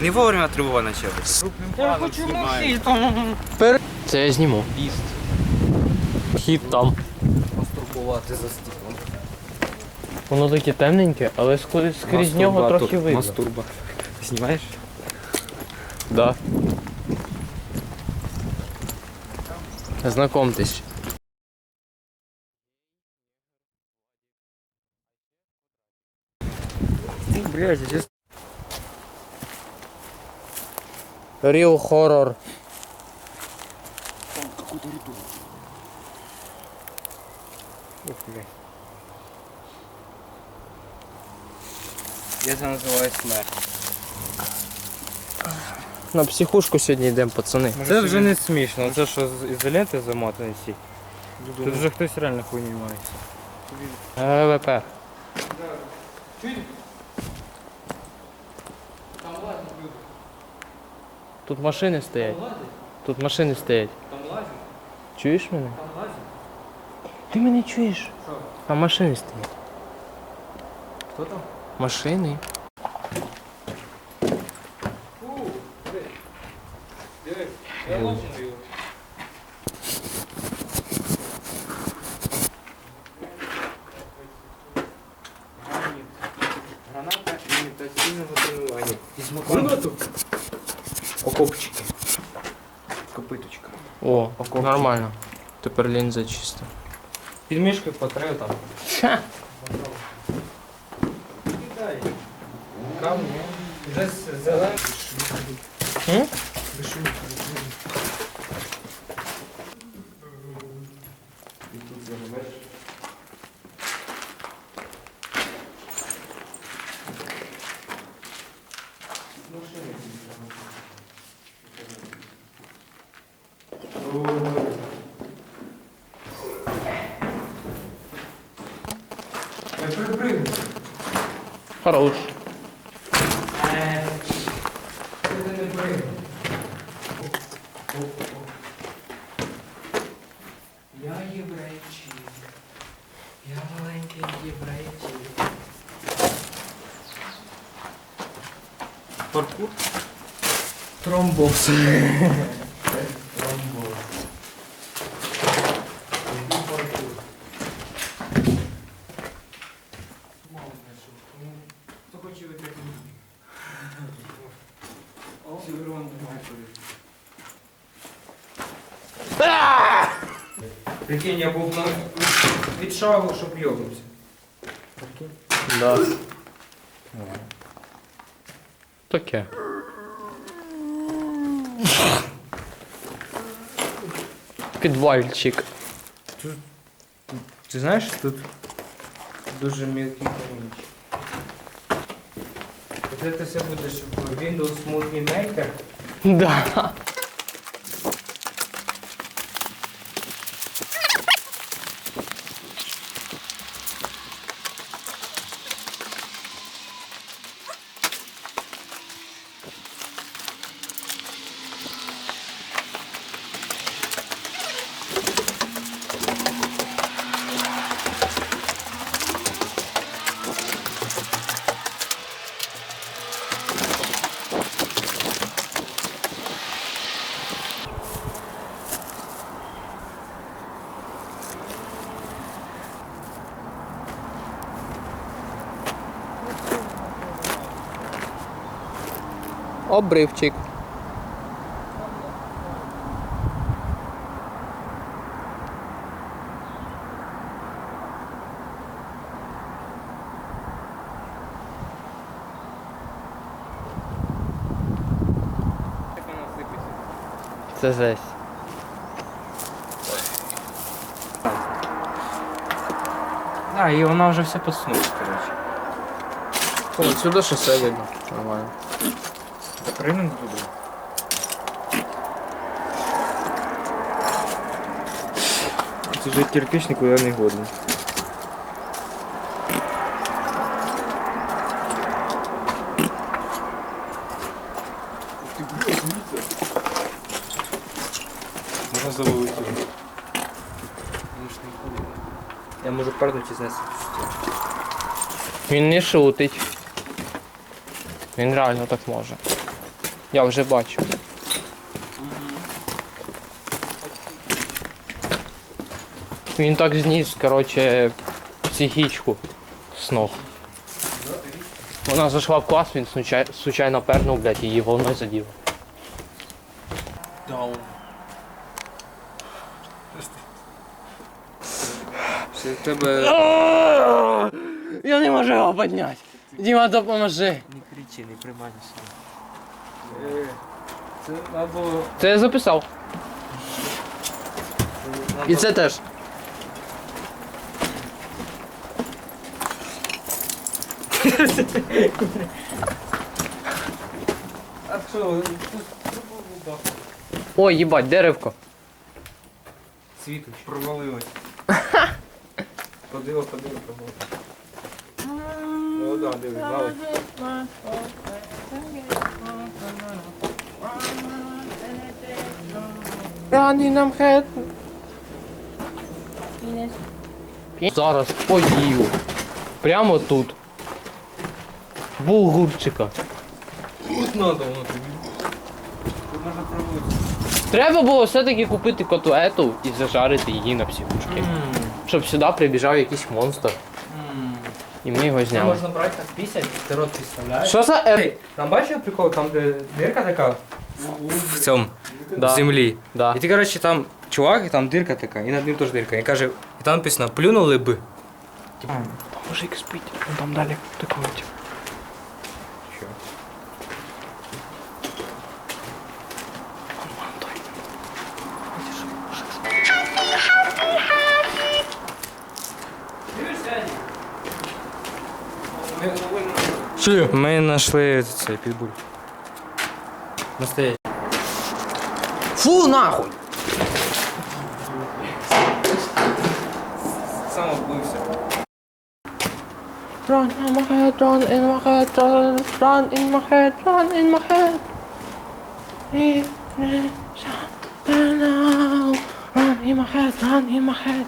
Не вовремя тривога почалась. Крупним планом знімаю. Це я зніму. Піст. Хід там. Мастурбувати за стіклом. Воно таке темненьке, але скрізь, скрізь нього трохи видно. Мастурба. Знімаєш? Да. Знакомтесь. Блядь, я Real horror. Ух, блядь. Я це називаю смерть. На психушку сьогодні йдемо, пацани. Це вже не смішно, це що з ізоленти замотані всі. Тут вже хтось реально хуйню мається. ГВП. Тут машини стоять. Тут машини стоять. Чуєш мене? Ти мене чуєш? А машини стоять. Хто там? Машини. Граната імітаційного тренування. Гранату! Окопчики. Копиточка. О, нормально. Тепер лінза чиста. Під мішкою потрею там. Ха. Камні. Вже зелений. М? Хорош. Я єврейчик. Я маленький єврейчик. Паркур? Тромбокс. Прикинь, я був на... від шагу, щоб йобнувся. Да. Таке. Підвальчик. Ти знаєш, тут дуже мілкий камінчик. Оце ти все будеш в Windows Movie Maker. Да. Обривчик. Це жесть. А, і вона вже все поснула, коротше. О, сюди шосе видно. Нормально. Приймемо туди. Це вже кирпич нікуди не годний. Можна завалити. Я можу парнути і знести. Він не шутить. Він реально так може. Я вже бачу. Він так зніс, коротше, психічку з ног. Вона зайшла в клас, він случай- случайно пернув, блядь, її волною задів. Це в тебе. Я не можу його підняти. Діма, допоможи. Не кричи, не приймай на себе. Це або. Це я записав. І це теж. А що? Ой, їбать, деревко. Світу провалилось. Подиво, подиво, подиво. Ну да, диви, мало. Running head. Зараз поїв. Прямо тут. Булгурчика. Тут надо, воно тобі. Тут можна проводити. Треба було все-таки купити коту ету і зажарити її на психушки. Щоб сюди прибіжав якийсь монстр. І ми його зняли. Можна брати так пісять, ти рот підставляєш. Що за ер? Там бачив прикол, там де дирка така в цьому Да. в землі. Да. І ти, коротше, там чувак, і там дирка така, і над ним теж дирка. І каже, і там написано, плюнули би. Мужик спить, он там далі в комнаті. Що? Чи? Ми знайшли цей підбуль. Настоящий. Фу нахуй! Сам оббився. Run in my head, run in my head, run, run in my head, run in my head. Run in my head, run in my head.